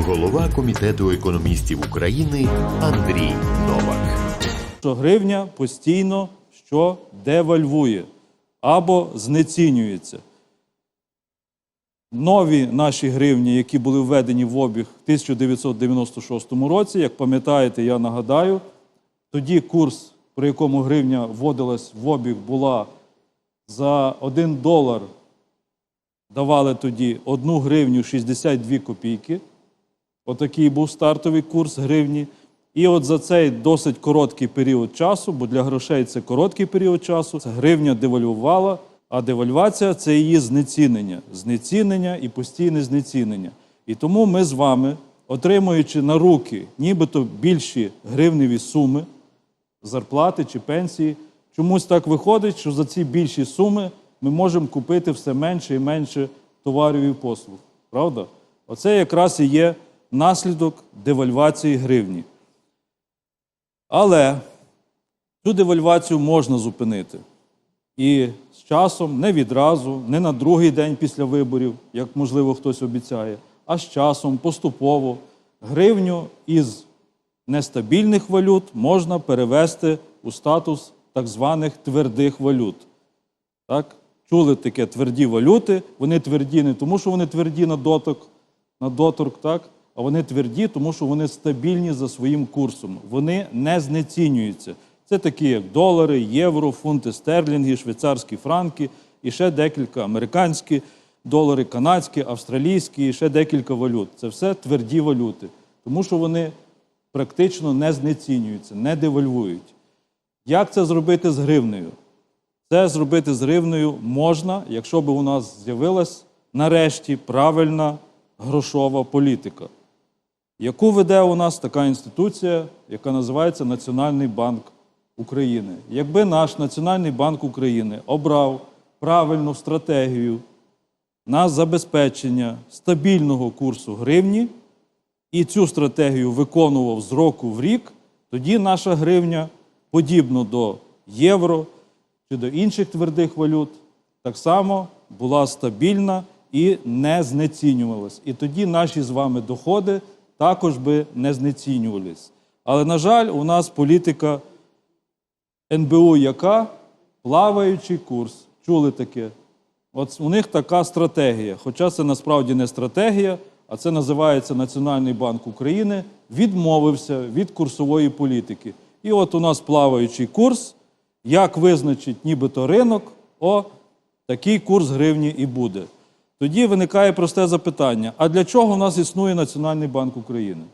голова комітету економістів України Андрій Новак. що гривня постійно що девальвує або знецінюється. Нові наші гривні, які були введені в обіг в 1996 році, як пам'ятаєте, я нагадаю, тоді курс, при якому гривня вводилась в обіг, була за 1 долар давали тоді 1 гривню 62 копійки. Отакий був стартовий курс гривні. І от за цей досить короткий період часу, бо для грошей це короткий період часу, гривня девальвувала, а девальвація це її знецінення, знецінення і постійне знецінення. І тому ми з вами, отримуючи на руки нібито більші гривневі суми, зарплати чи пенсії, чомусь так виходить, що за ці більші суми ми можемо купити все менше і менше товарів і послуг. Правда? Оце якраз і є наслідок девальвації гривні. Але цю девальвацію можна зупинити. І з часом, не відразу, не на другий день після виборів, як можливо хтось обіцяє, а з часом поступово гривню із нестабільних валют можна перевести у статус так званих твердих валют. Так? Чули таке тверді валюти. Вони тверді не тому, що вони тверді на доток, на доторк, так? А вони тверді, тому що вони стабільні за своїм курсом. Вони не знецінюються. Це такі, як долари, євро, фунти стерлінги, швейцарські франки і ще декілька американські долари, канадські, австралійські, і ще декілька валют. Це все тверді валюти, тому що вони практично не знецінюються, не девальвують. Як це зробити з гривнею? Це зробити з гривнею можна, якщо б у нас з'явилась нарешті правильна грошова політика, яку веде у нас така інституція, яка називається Національний банк України. Якби наш Національний банк України обрав правильну стратегію на забезпечення стабільного курсу гривні і цю стратегію виконував з року в рік, тоді наша гривня, подібно до євро чи до інших твердих валют, так само була стабільна і не знецінювалась. І тоді наші з вами доходи також би не знецінювались. Але, на жаль, у нас політика НБУ яка плаваючий курс. Чули таке? От у них така стратегія. Хоча це насправді не стратегія, а це називається Національний банк України, відмовився від курсової політики. І от у нас плаваючий курс. Як визначить нібито ринок, о, такий курс гривні і буде. Тоді виникає просте запитання: а для чого в нас існує Національний банк України?